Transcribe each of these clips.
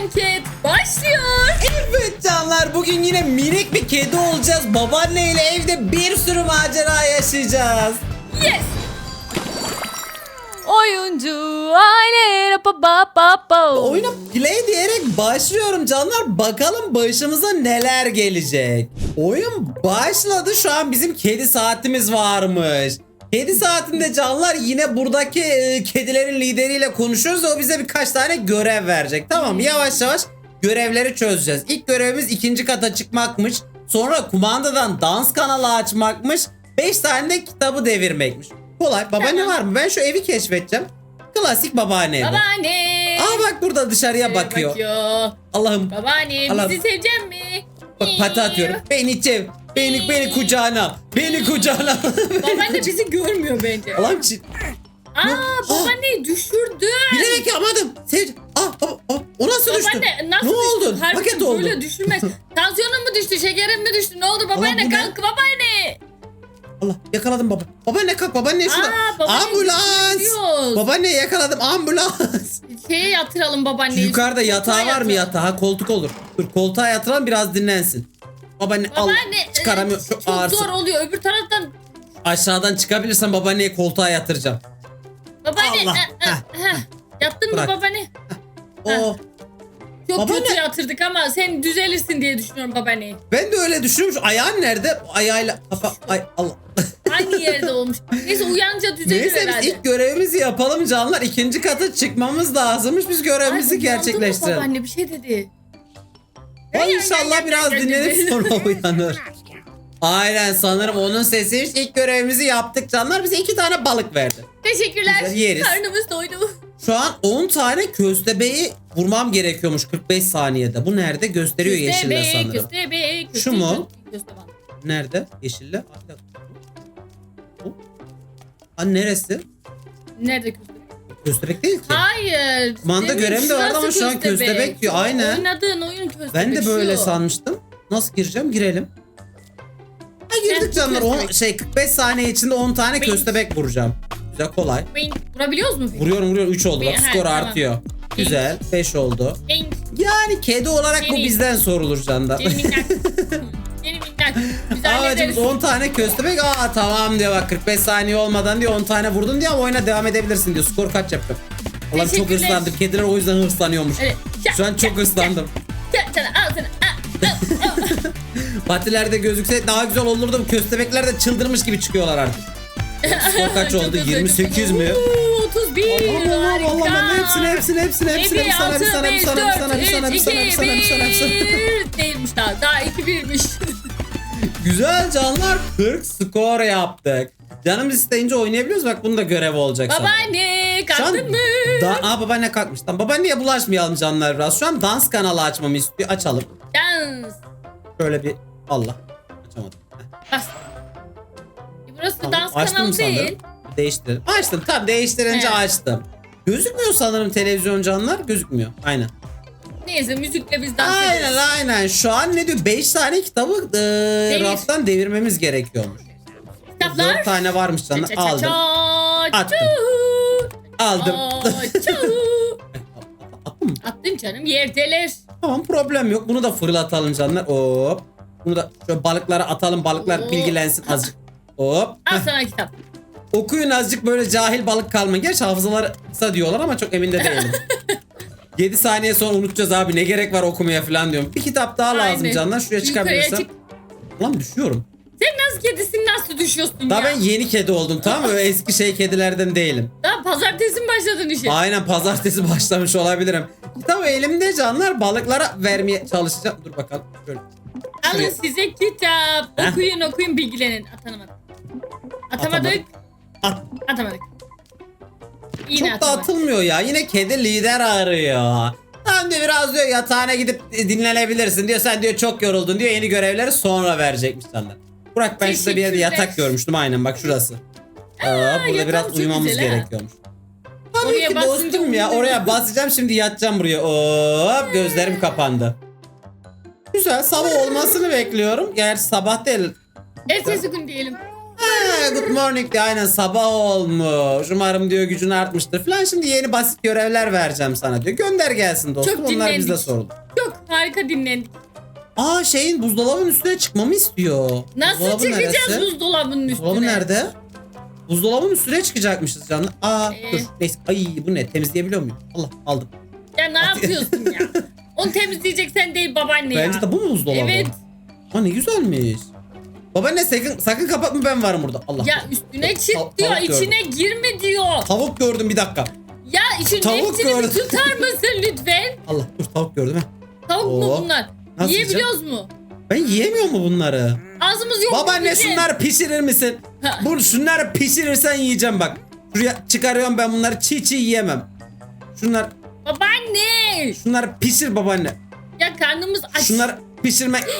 Cat başlıyor. Evet canlar bugün yine minik bir kedi olacağız. Babaanneyle evde bir sürü macera yaşayacağız. Yes. Oyuncu aile pa pa pa pa. Oyuna play diyerek başlıyorum canlar. Bakalım başımıza neler gelecek. Oyun başladı. Şu an bizim kedi saatimiz varmış. Kedi saatinde canlar yine buradaki e, kedilerin lideriyle konuşuyoruz. O bize birkaç tane görev verecek. Tamam? Yavaş yavaş görevleri çözeceğiz. İlk görevimiz ikinci kata çıkmakmış. Sonra kumandadan dans kanalı açmakmış. 5 tane de kitabı devirmekmiş. Kolay. Babaanne Tamam. var mı? Ben şu evi keşfedeceğim. Klasik babaanne evi. Babaanne. Aa bak burada dışarıya bakıyor. bakıyor. Allah'ım Babaanne Allah'ım. bizi sevecek mi? bak pati atıyorum. Beni çev. Beni beni kucağına. Beni kucağına. Babaanne bizi görmüyor bence. Allah'ım çi- Aa babaanneyi düşürdün. bilerek yapmadım. Sev. Aa, baba, baba, o nasıl düştü? Babaanne nasıl ne düştün? oldu? Her Paket. Böyle düşürmez. Tansiyonun mu düştü? Şekerin mi düştü? Ne oldu babaanne? bu ne? Kalk babaanne. Allah yakaladım baba. Babaanne kalk babaanne şurada. Aa, babaanne Ambulans. düşürüyoruz. Babaanne yakaladım ambulans. Şeye yatıralım babaanneyi. Yukarıda yatağı var mı yatağı? Ha, koltuk olur. Dur koltuğa yatıralım biraz dinlensin. Babaanne al. Babaanne Çıkaramıyor. Çok, ağırsın. zor oluyor. Öbür taraftan Aşağıdan çıkabilirsen babaanneye koltuğa yatıracağım. babaanne Allah. e, e, Heh. heh. Yattın mı Bırak. babaanne? Oo. Çok Babaanne. kötü yatırdık ama sen düzelirsin diye düşünüyorum babaanneyi. Ben de öyle. Şu ayağın nerede? O Ayağıyla kafa. Ay Allah. Hangi yerde olmuş? Neyse uyanınca düzelir Neyse biz herhalde. ilk görevimizi yapalım canlar. İkinci kata çıkmamız lazımmış. Biz görevimizi Ay, uyandı mı gerçekleştirelim. Babaanne bir şey dedi. Ay inşallah biraz dinlenip sonra uyanır. Aynen sanırım onun sesiymiş. İlk görevimizi yaptık canlar. Bize iki tane balık verdi. Teşekkürler. Güzel, yeriz. Karnımız doydu. Şu an 10 tane köstebeği vurmam gerekiyormuş 45 saniyede. Bu nerede? Gösteriyor yeşille Köstebek, sanırım. köstebek, köstebek, Şu mu? köstebek. Nerede? Yeşille. Bu. Ha neresi? Nerede köstebek? Köstebek değil ki. Hayır. Kumanda Demin de vardı ama şu an köstebek diyor, aynen. Oynadığın oyun köstebek Ben de böyle şu. sanmıştım. Nasıl gireceğim? Girelim. Ha girdik canlar. On, şey 45 saniye içinde 10 tane Bing. köstebek vuracağım. Güzel kolay. Bing. Vurabiliyoruz mu? peki? Vuruyorum vuruyorum 3 oldu. Bak Bing, skor ha, artıyor. Güzel 5 oldu. Bing. Yani kedi olarak bu Bing. bizden sorulur canlar. Yeni minnak. Yeni minnak. Hallederiz. 10 tane köstebek aa tamam diyor bak 45 saniye olmadan diyor 10 tane vurdun diyor ama oyuna devam edebilirsin diyor. Skor kaç yaptım? Ulan çok Teşekkürler. hırslandım. Kediler o yüzden hırslanıyormuş. Evet. Şu an çok hırslandım. Gel sana al sana. Al, al, al. Patilerde gözükse daha güzel olurdu. Köstebekler de çıldırmış gibi çıkıyorlar artık. Skor kaç Çok oldu? özür 28 mi? dilerim. Oo, 31. Allah Allah harika. Allah Allah hepsini hepsini hepsini hepsini Bir, bir sana bir altı, sana bir beş, sana bir dört, sana bir sana bir üç, sana bir iki, sana bir sana bir sana. bir. Değilmiş daha. Daha 2 birmiş. Güzel canlar 40 skor yaptık. Canım isteyince oynayabiliyoruz bak bunu da görev olacak sana. Babaanne kalktın mı? Da Aa babaanne kalkmış. Tamam babaanneye bulaşmayalım canlar biraz. Şu an dans kanalı açmamı istiyor. Açalım. Dans. Şöyle bir Allah. Açamadım. Bas. E, Burası tamam. dans Açtım kanalı mı değil. sanırım? Değiştirelim. Açtım tamam değiştirince He. açtım. Gözükmüyor sanırım televizyon canlar. Gözükmüyor. Aynen. Neyse müzikle biz dans Aynen ederiz. aynen. Şu an ne diyor? 5 tane kitabı e, Devir. raftan devirmemiz gerekiyormuş. Kitaplar. 4 tane varmış canlar. Ça, ça, ça, Aldım. ça, Attım. Aldım. Attım canım yerdeler. Tamam problem yok. Bunu da fırlatalım canlar. Hop. Bunu da şöyle balıklara atalım. Balıklar Oo. bilgilensin azıcık. Hop. Al Heh. sana kitap. Okuyun azıcık böyle cahil balık kalmayın. Gerçi hafızaları kısa diyorlar ama çok emin de değilim. 7 saniye sonra unutacağız abi ne gerek var okumaya falan diyorum. Bir kitap daha lazım Aynen. canlar. Şuraya çıkabilirsem. çık. Lan düşüyorum. Sen nasıl kedisin nasıl düşüyorsun Daha ya? ben yeni kedi oldum tamam mı? Eski şey kedilerden değilim. Daha pazartesi mi başladın işe? Aynen pazartesi başlamış olabilirim. Tamam elimde canlar balıklara vermeye çalışacağım. Dur bakalım. Şöyle. Alın Şuraya. size kitap. Heh. Okuyun okuyun bilgilenin. Atanamadık. Atamadık. At. Atamadık. Yine Çok da atılmıyor ya. Yine kedi lider arıyor. Tamam diyor biraz diyor yatağına gidip dinlenebilirsin diyor. Sen diyor çok yoruldun diyor. Yeni görevleri sonra verecekmiş senden. Burak ben şurada bir yerde yatak görmüştüm. Aynen bak şurası. Aa, burada biraz uyumamız güzel gerekiyormuş. Tabii Oraya ki dostum ya. Oraya basacağım şimdi yatacağım buraya. Hop gözlerim kapandı. Güzel sabah olmasını bekliyorum. Gerçi sabah değil. Ertesi gün diyelim. He, good morning diyor. Aynen sabah olmuş. Umarım diyor gücün artmıştır falan. Şimdi yeni basit görevler vereceğim sana diyor. Gönder gelsin dostum. Çok Onlar dinlendik. bizde soruldu. Çok harika dinlendik. Aa şeyin buzdolabının üstüne çıkmamı istiyor. Nasıl Buzdolabı çıkacağız neresi? buzdolabının üstüne? Buzdolabı nerede? Buzdolabının üstüne çıkacakmışız canım. Aa Ee? dur. Neyse. Ay bu ne? Temizleyebiliyor muyum? Allah aldım. Ya ne yapıyorsun ya? Onu temizleyecek sen değil babaanne ya. Bence de bu mu buzdolabı? Evet. Aa ne güzelmiş. Babaanne sakın, sakın kapatma ben varım burada. Allah. Ya üstüne çık diyor, tavuk içine girme diyor. Tavuk gördüm bir dakika. Ya işin Tavuk bir gördüm. tutar mısın lütfen? Allah dur tavuk gördüm ha. Tavuk mu Oo. bunlar? Nasıl Yiyebiliyoruz mu? Ben yiyemiyor mu bunları? Ağzımız yok. Babaanne yiyeceğiz. şunları pişirir misin? Ha. Bu şunları pişirirsen yiyeceğim bak. Şuraya çıkarıyorum ben bunları çiğ çiğ yiyemem. Şunlar Babaanne. şunları pişir babaanne. Ya karnımız aç. Şunları pişirmek.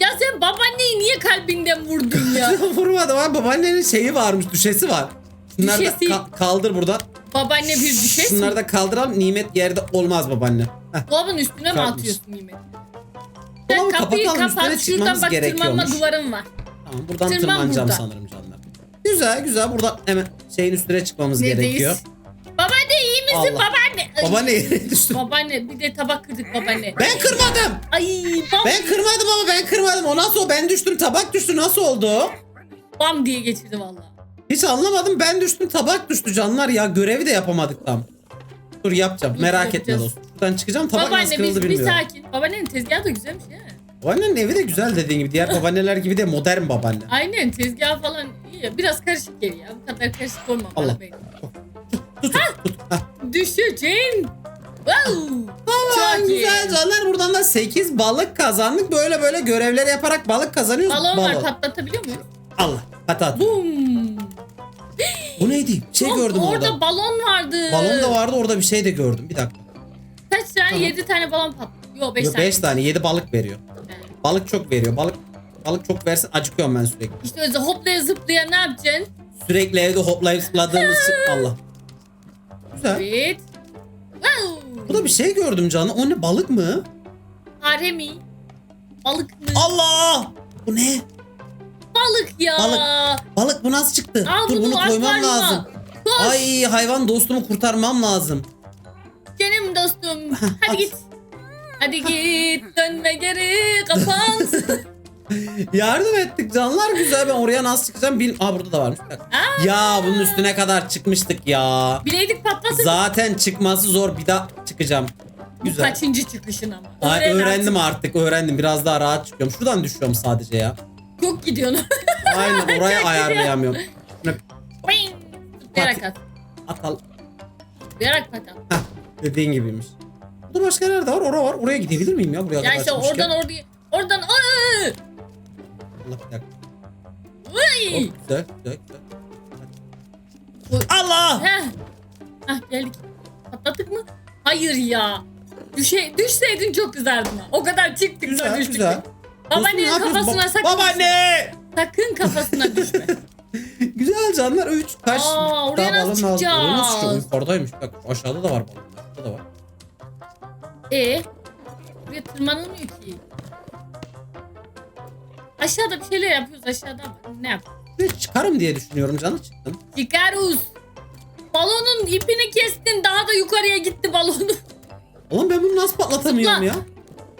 Ya sen babaanneyi niye kalbinden vurdun ya? Vurmadım ama babaannenin şeyi varmış düşesi var. Şunları da Düşesi. ka- kaldır buradan. Babaanne bir düşes Şunları mi? da kaldıralım nimet yerde olmaz babaanne. Heh. Dolabın üstüne mi Kalkmış. atıyorsun nimet? Sen Dolabı kapıyı kapatalım, üstüne kapat şuradan çıkmamız bak tırmanma gerekiyormuş. duvarım var. Tamam buradan Tırman tırmanacağım burada. sanırım canlar. Güzel güzel buradan hemen şeyin üstüne çıkmamız Neredeyiz? gerekiyor. Babaanne misin Allah. babaanne? Ay, Babaanne yere düştü. Babaanne bir de tabak kırdık babaanne. Ben kırmadım. Ay bam, Ben kırmadım ama ben kırmadım. O nasıl o? Ben düştüm tabak düştü. Nasıl oldu? bam diye geçirdi valla. Hiç anlamadım. Ben düştüm tabak düştü canlar ya. Görevi de yapamadık tam. Dur yapacağım. Merak etme yapacağız. dostum. Şuradan çıkacağım. Tabak nasıl babaanne kırıldı biz bir bilmiyorum. sakin. Babaannenin tezgahı da güzelmiş ya. Babaannenin evi de güzel dediğin gibi. Diğer babaanneler gibi de modern babaanne. Aynen tezgahı falan iyi ya. Biraz karışık geliyor ya. Bu kadar karışık olmamalı Allah. benim. Tut tut tut. Hah. Düşeceğim. Wow. Tamam Çok iyi. güzel canlar. Buradan da 8 balık kazandık. Böyle böyle görevler yaparak balık kazanıyoruz. Balon var patlatabiliyor muyuz? Allah. Patat. Boom. Bu neydi? Bir şey Çok- gördüm orada. orada. balon vardı. Balon da vardı orada bir şey de gördüm. Bir dakika. Kaç tane? Tamam. 7 tane balon patladı. Yok 5 5 tane. tane 7 balık veriyor. Yani Balık çok veriyor. Balık balık çok versin acıkıyorum ben sürekli. İşte öyle hoplaya zıplaya ne yapacaksın? Sürekli evde hoplayıp zıpladığımız için Allah. Güzel. Evet. Wow. Bu da bir şey gördüm canlı. O ne balık mı? Fare mi? Balık mı? Allah! Bu ne? Balık ya. Balık. Balık bu nasıl çıktı? Al Dur bunu, bunu koymam lazım. Koş. Ay hayvan dostumu kurtarmam lazım. Canım dostum. Hadi git. Hadi git. Dönme geri. Kapan. Yardım ettik canlar güzel. Ben oraya nasıl çıkacağım bil. Aa burada da varmış. Aa. Ya bunun üstüne kadar çıkmıştık ya. Bileydik patlasın. Zaten çıkması zor. Bir daha çıkacağım. Bu Güzel. kaçıncı çıkışın ama. Ay, Öğren öğrendim artık. artık. Öğrendim. Biraz daha rahat çıkıyorum. Şuradan düşüyorum sadece ya. Çok gidiyorsun. Aynen oraya ayarlayamıyorum. Bing. Zıplayarak at. atal. Zıplayarak at. Heh, dediğin gibiymiş. Burada başka nerede var? Ora var. Oraya gidebilir miyim ya? Buraya Ya işte oradan oraya. Oradan. Aa! Allah bir dakika. Vay. Hop, güzel, güzel, güzel. Bu- Allah! Heh. Heh geldik. Patlattık mı? Hayır ya. Düşe, düşseydin çok kızardım. ha. O kadar çıktık da Güzel, düştük. güzel. Babaannenin kafasına Ba- sakın Babaanne! Sakın kafasına düşme. Güzel canlar. Üç. Kaç? Aa, oraya daha nasıl lazım. Oraya nasıl çıkacağız? çıkıyor? Yukarıdaymış. Bak aşağıda da var balonlar. Burada da var. e buraya tırmanılmıyor ki. Aşağıda bir şeyler yapıyoruz aşağıda ne yap? Çıkarım diye düşünüyorum canı çıktım. Çıkaruz. Balonun ipini kestin daha da yukarıya gitti balonu. Oğlum ben bunu nasıl patlatamıyorum Zıpla. ya?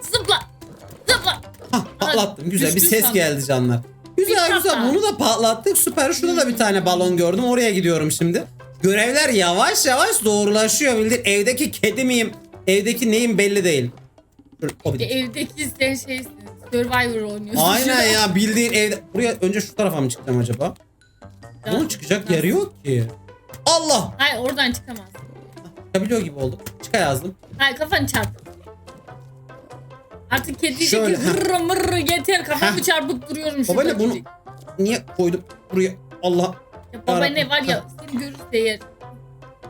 Zıpla. Zıpla. Hah patlattım. Güzel bir düştün ses sandım. geldi canlar. Güzel Bir güzel kafa. bunu da patlattık. Süper. Şurada da bir tane balon gördüm. Oraya gidiyorum şimdi. Görevler yavaş yavaş zorlaşıyor. Bildiğin evdeki kedi miyim? Evdeki neyim belli değil. Dur, o bir evdeki sen şeysin. Survivor oynuyorsun. Aynen ya bildiğin evde. Buraya önce şu tarafa mı çıkacağım acaba? Bunun çıkacak yeri yok ki. Allah! Hayır oradan çıkamaz. Çıkabiliyor gibi olduk. Çıka yazdım. Hayır kafanı çarp. Artık kedi diyecek Şöyle, ki heh. hırrı mırrı yeter kafamı çarpıp duruyorum şurada Babaanne bunu diyecek. niye koydum buraya? Allah. Ya babaanne Yarabbim. var ya seni görürse yer.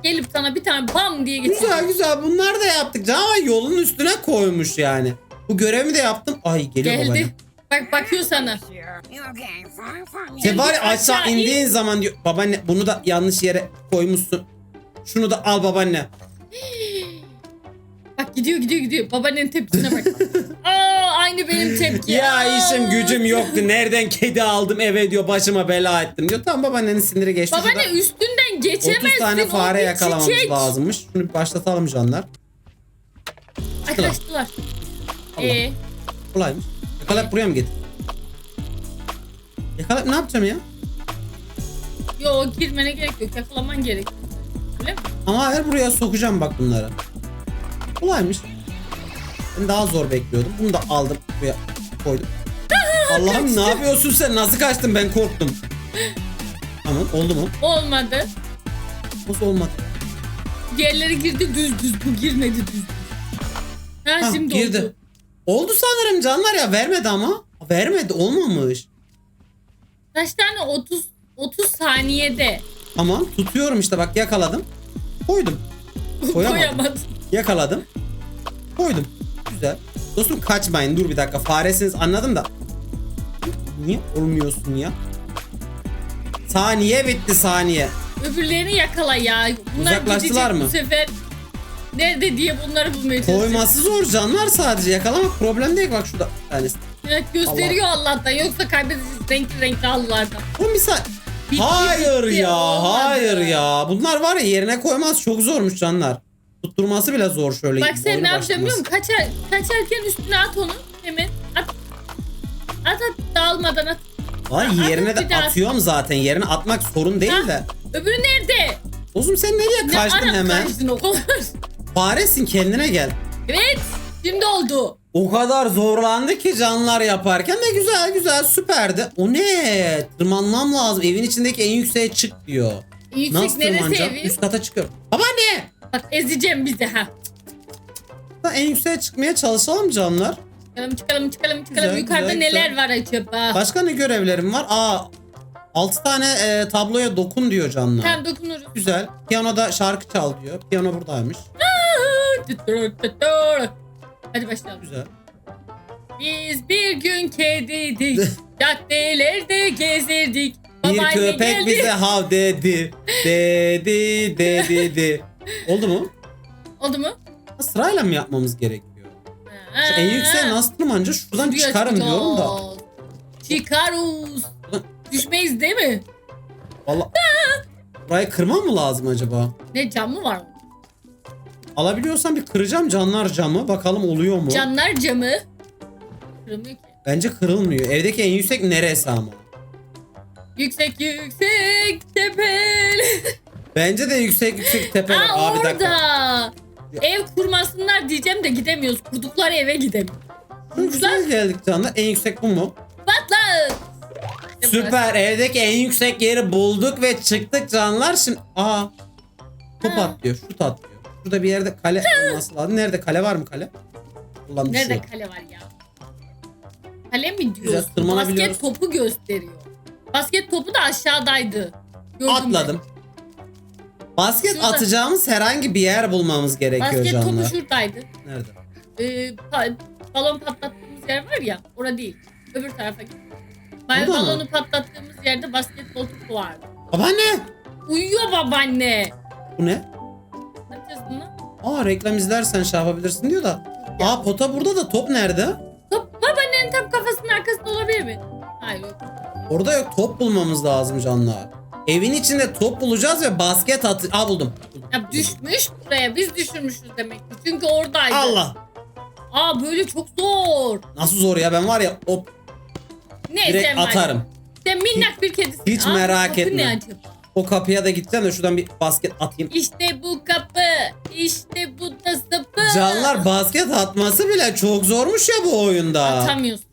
Gelip sana bir tane bam diye getirecek. Güzel güzel bunlar da yaptık. Ama yolun üstüne koymuş yani. Bu görevimi de yaptım. Ay geliyor babaanne. Geldi. Bak bakıyor sana. Ya Aşağı aşağı in. indiğin zaman diyor babaanne bunu da yanlış yere koymuşsun. Şunu da al babaanne. Bak gidiyor gidiyor gidiyor. Babaannenin tepkisine bak. Aa aynı benim tepki. Ya işim gücüm yoktu. Nereden kedi aldım eve diyor başıma bela ettim diyor. Tamam babaannenin siniri geçti. Babaanne Şurada üstünden geçemezsin. 30 tane o fare bir yakalamamız çiçek. lazımmış. Şunu bir başlatalım canlar. Ay kaçtılar. Ee, Kolaymış. Yakalayıp buraya mı getir? Yakalayıp ne yapacağım ya? yo girmene gerek yok. Yakalaman gerek. Öyle mi? Ama her buraya sokacağım bak bunları. Kolaymış. Ben daha zor bekliyordum. Bunu da aldım buraya koydum. Allah'ım ne yapıyorsun sen? Nasıl kaçtın? Ben korktum. Tamam oldu mu? Olmadı. Nasıl olmadı? Diğerleri girdi düz düz. Bu girmedi düz düz. Ha, Ha, şimdi girdi. oldu. Oldu sanırım canlar ya vermedi ama. Vermedi olmamış. Kaç tane? 30 30 saniyede. Tamam tutuyorum işte bak yakaladım. Koydum. Koyamadım. Koyamadım. Yakaladım. Koydum. Güzel. Dostum kaçmayın dur bir dakika faresiniz anladım da. Niye olmuyorsun ya? Saniye bitti saniye. Öbürlerini yakala ya. Bunlar Uzaklaştılar mı? Bu sefer nerede diye bunları bulmaya çalışacak. Koyması zor canlar sadece yakalamak problem değil bak şurada bir tanesi. Evet, gösteriyor Allah'tan. Yoksa kaybedeceğiz renkli renkli halılardan. Oğlum bir saniye. Bitti, Hayır bitti, ya olmadı. hayır ya. Bunlar var ya yerine koymaz çok zormuş canlar. Tutturması bile zor şöyle. Bak sen ne yapacaksın biliyor musun? Kaçar, kaçarken üstüne at onu. Hemen at. At at dağılmadan at. Ay At, yerine at de atıyorum zaten. Yerine atmak sorun değil Ha. de. Öbürü nerede? Oğlum sen nereye Ne kaçtın hemen? kaçtın o kadar? Faresin kendine gel. Evet. Şimdi oldu. O kadar zorlandı ki canlar yaparken de güzel güzel süperdi. O ne? Tırmanmam lazım. Evin içindeki en yükseğe çık diyor. Yüksek Nasıl neresi tırmanacağım? evi? Üst kata çıkıyorum. Babaanne! Bak ezeceğim bizi ha. En yükseğe çıkmaya çalışalım canlar. Çıkalım çıkalım çıkalım çıkalım. Güzel, Yukarıda güzel, neler var acaba? Başka ne görevlerim var? Aa 6 tane e, tabloya dokun diyor canlar. Tamam dokunuruz. Güzel. Piyanoda şarkı çal diyor. Piyano buradaymış. Hadi başlayalım. Güzel. Biz bir gün kediydik. Caddelerde gezirdik. Bir Babaanne köpek geldi. bize hav dedi. Dedi dedi dedi. Oldu mu? Oldu mu? Ha, Sırayla mı yapmamız gerekiyor? Şu en yükseğe nasıl tırmanınca şuradan Şuraya çıkarım diyorum da. Çıkarız. Düşmeyiz değil mi? Valla. Burayı kırmam mı lazım acaba? Ne cam mı var? Alabiliyorsam bir kıracağım canlar camı. Bakalım oluyor mu? Canlar camı. Kırılmıyor ki. Bence kırılmıyor. Evdeki en yüksek neresi ama? Yüksek yüksek tepeli. Bence de yüksek yüksek tepe var. Aa Abi bir orada. dakika. Ev kurmasınlar diyeceğim de gidemiyoruz. Kurdukları eve gidemiyoruz. Güzel geldik canlar. En yüksek bu mu? Patlat. Süper. Evdeki en yüksek yeri bulduk ve çıktık canlar. Şimdi aa. Top Ha. atlıyor. Şut atlıyor. Şurada bir yerde kale olması lazım. Nerede kale var mı kale? Ulan bir Nerede şey. kale var ya? Kale mi Güzel, diyorsun? tırmanabiliyoruz. Basket topu gösteriyor. Basket topu da aşağıdaydı. Gördüm Atladım. Basket Şurada. atacağımız herhangi bir yer bulmamız ben. gerekiyor Basket topu canlar. şuradaydı. Nerede? Ee, pa- balon patlattığımız yer var ya. Orada değil. Öbür tarafa git. Mavi Burada mı? balonu patlattığımız yerde basketbol topu vardı. Babaanne! Uyuyor babaanne. Bu ne? Aa reklam izlersen şey yapabilirsin diyor da. Aa pota burada da top nerede? Top babaannenin tam kafasının arkasında olabilir mi? Hayır yok. Orada yok top bulmamız lazım canlar. Evin içinde top bulacağız ve basket atı... Aa buldum. Ya düşmüş buraya. Biz düşürmüşüz demek ki. Çünkü oradaydı. Allah! Aa böyle çok zor. Nasıl zor ya ben var ya hop Neyse direkt atarım. Sen minnak bir kedisin. Hiç Aa, merak kapı etme. ne acaba? O kapıya da gideceğim de şuradan bir basket atayım. İşte bu kapı. İşte bu da sapı. Canlar basket atması bile çok zormuş ya bu oyunda. Atamıyorsun.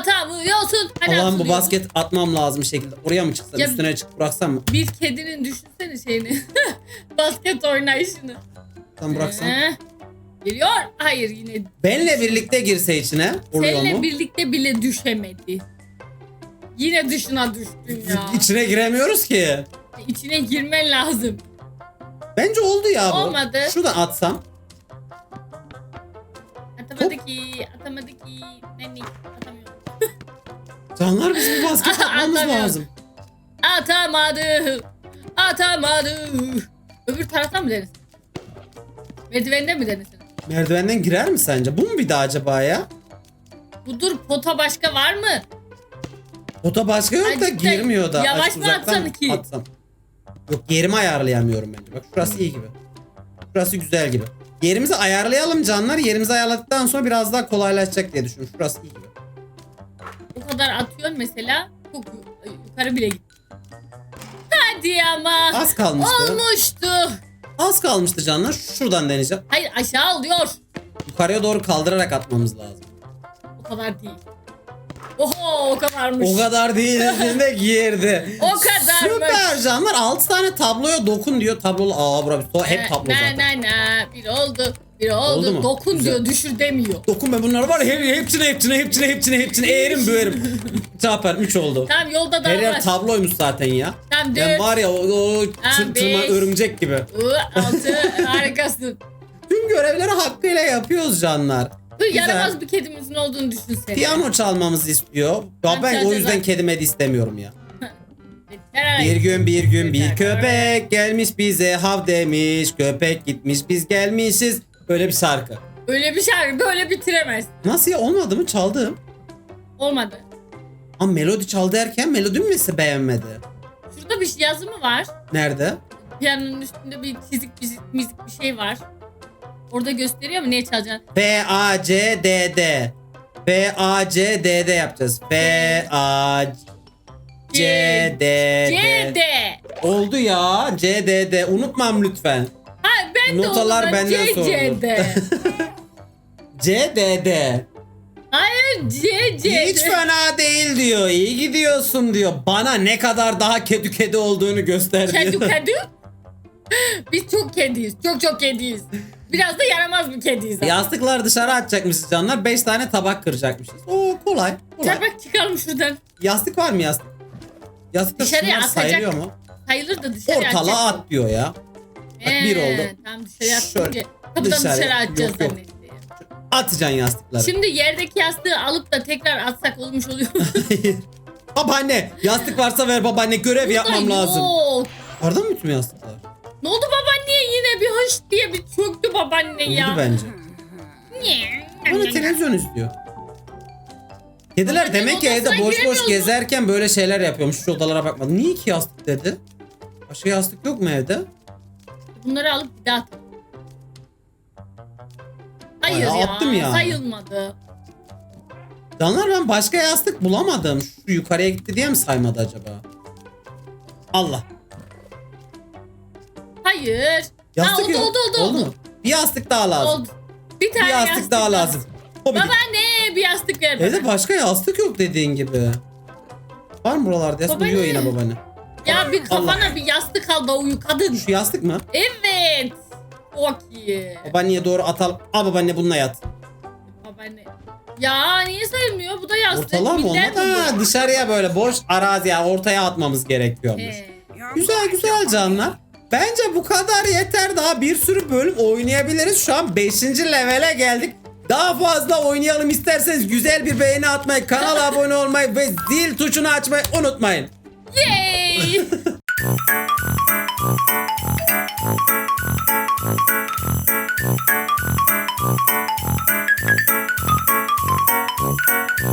Atamıyorsun. Hani Allah'ım bu basket atmam lazım şekilde. Oraya mı çıksam Ya- üstüne çıkıp bıraksam mı? Bir kedinin düşünsene şeyini. basket oynayışını. Tam bıraksam. Ee, Geliyor. Hayır yine. Benle birlikte girse içine Seninle mu? birlikte bile düşemedi. Yine dışına düştün ya. İçine giremiyoruz ki. İçine girmen lazım. Bence oldu ya bu. Olmadı. Şuradan atsam. Atamadı ki. Atamadı ki. Neni. Atamıyorum. Canlar bizim bir basket atmamız Atamıyorum. lazım. Atamadı. Atamadı. Öbür taraftan mı deriz? Merdivende mi denesin? Merdivenden girer mi sence? Bu mu bir daha acaba ya? Budur pota başka var mı? Ota başka yok da girmiyor da. yavaş Aç, mı uzaktan atsan ki? Atsam. Yok yerimi ayarlayamıyorum bence. Bak şurası iyi gibi. Şurası güzel gibi. Yerimizi ayarlayalım canlar. Yerimizi ayarladıktan sonra biraz daha kolaylaşacak diye düşünüyorum. Şurası iyi gibi. Bu kadar atıyorsun mesela. Çok yu- yukarı bile git. Hadi ama. Az kalmıştı. Olmuştu. Az kalmıştı canlar. Şuradan deneyeceğim. Hayır aşağı oluyor. Yukarıya doğru kaldırarak atmamız lazım. O kadar değil. O kadarmış. O kadar değil dediğinde girdi. O kadarmış. Süper canlar. 6 tane tabloya dokun diyor. Tablolu. Aa bura bir- hep tablo Na zaten. na na. Bir oldu. Bir oldu. Oldu mu? Dokun Güzel. diyor düşür demiyor. Dokun ben bunları var ya hep- hepsine hepsine hepsine hepsine hepsine eğerim böğerim. Çarpar 3 oldu. Tamam yolda da Her var. yer tabloymuş zaten ya. Tamam Ben dört. var ya o, o tır, beş. tırman örümcek gibi. Iı, Altı. Harikasın. Tüm görevleri hakkıyla yapıyoruz canlar. Bu Güzel. yaramaz bir kedimizin olduğunu düşünsene. Piyano çalmamızı istiyor. Ya Ben ben o yüzden kedime de istemiyorum ya. Bir gün bir gün bir köpek gelmiş bize hav demiş. Köpek gitmiş biz gelmişiz. Böyle bir şarkı. Öyle bir şarkı böyle bitiremez. Nasıl ya olmadı mı çaldım. Olmadı. Ama melodi çal derken melodi mi mesela beğenmedi? Şurada bir yazı mı var? Nerede? Piyanonun üstünde bir çizik çizik müzik bir şey var. Orada gösteriyor mu neye çalacaksın? F A C D D. F A C D D yapacağız. F A C D C D. D. Oldu ya. C D D. Unutmam lütfen. Ha ben de Notalar oldum. benden C sorulur. C D. C D D. Hayır C C Hiç D. fena değil diyor. İyi gidiyorsun diyor. Bana ne kadar daha kedi kedi olduğunu göster Kedi diyor. kedi. Biz çok kediyiz. Çok çok kediyiz. Biraz da yaramaz bir kediyiz. ama. Yastıklar dışarı atacakmışız canlar. 5 tane tabak kıracakmışız. Oo kolay. kolay. Gel bak çıkalım şuradan. Yastık var mı yastık? Yastıkta Dışarıya atacak. sayılıyor mu? Sayılır da dışarı Ortalığa atacak. at diyor ya. Bak bir oldu. Tamam dışarı Şöyle, atınca kapıdan dışarı. dışarı atacağız Yok, yok. zannettim. Atacaksın yastıkları. Şimdi yerdeki yastığı alıp da tekrar atsak olmuş oluyor. babaanne yastık varsa ver babaanne görev yapmam lazım. Yok. Orada mı bütün yastıklar? Ne oldu babaanneye yine bir hış diye bir çöktü babaanne ya. Uyudu bence. Niye? Bana televizyon istiyor. Kediler demek ki evde odasına boş boş giremiyorsun. gezerken böyle şeyler yapıyormuş. Şu odalara bakmadım. Niye iki yastık dedi? Başka yastık yok mu evde? Bunları alıp bir daha at. Hayır Ay, ya. attım yani. Sayılmadı. Canlar ben başka yastık bulamadım. Şu yukarıya gitti diye mi saymadı acaba? Allah. Hayır. Yastık oldu, yok. oldu oldu oldu. mu? Bir yastık daha lazım. Oldu. Bir tane Bir yastık, daha lazım. Bir- Babaanne bir yastık ver bana. Evde başka yastık yok dediğin gibi. Var mı buralarda yastık? Babaanne. Uyuyor yine babaanne. Ya bir kafana Allah. bir yastık al da uyu kadın. Şu yastık mı? Evet. Çok iyi. Babaanneye doğru atalım. Al babaanne bununla yat. Babaanne. Ya niye sayılmıyor? Bu da yastık. Ortalığa mı Minder mi bu? Ha, dışarıya böyle boş araziye ortaya atmamız gerekiyormuş. He. Güzel güzel canlar. Bence bu kadar yeter. Daha bir sürü bölüm oynayabiliriz. Şu an 5. levele geldik. Daha fazla oynayalım isterseniz güzel bir beğeni atmayı, kanala abone olmayı ve zil tuşunu açmayı unutmayın. Yay!